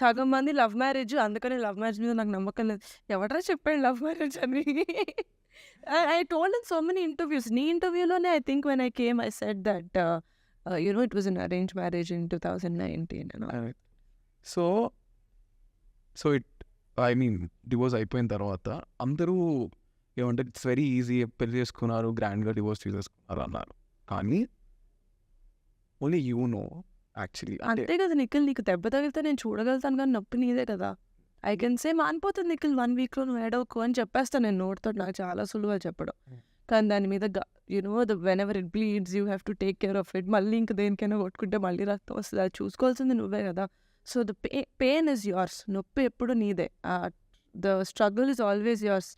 సగం మంది love marriage. అందుకనే లవ్ మ్యారేజ్ మీద నాకు నమ్మకం లేదు. ఎవడరా చెప్పాడు లవ్ మ్యారేజ్ అని. I told in so many interviews. నీ ఇంటర్వ్యూలోనే I think when I came I set that you know it was in arrange marriage in two thousand nineteen so, so it I mean divorce అయిపోయిన తర్వాత అందరూ ఏమంటే it's very easy పెళ్ళి చేసుకున్నారు. గ్రాండ్‌గా divorce తీసేసుకున్నారు అన్నారు. కానీ ఓన్లీ యూ నో యాక్చువల్లీ అంతే కదా నిఖిల్ నీకు దెబ్బ తగిలితే నేను చూడగలుగుతాను గానీ నొప్పి నీదే కదా! ఐ కెన్ సే మానిపోతుంది నిఖిల్ 1 వీక్‌లో నువ్వు ఏడవకు అని చెప్పేస్తా నేను నోటితోటి. నాకు చాలా సులువు అది చెప్పడం. కానీ దాని మీద గ you know the whenever it bleeds you have to take care of it. మళ్ళీ ఇంక దేనికైనా కొట్టుకుంటే మళ్ళీ రక్తం వస్తది. అది చూసుకోవాల్సింది నువ్వే కదా! So the pay pain is yours. నొప్పి ఎప్పుడు నీదే. The struggle is always yours.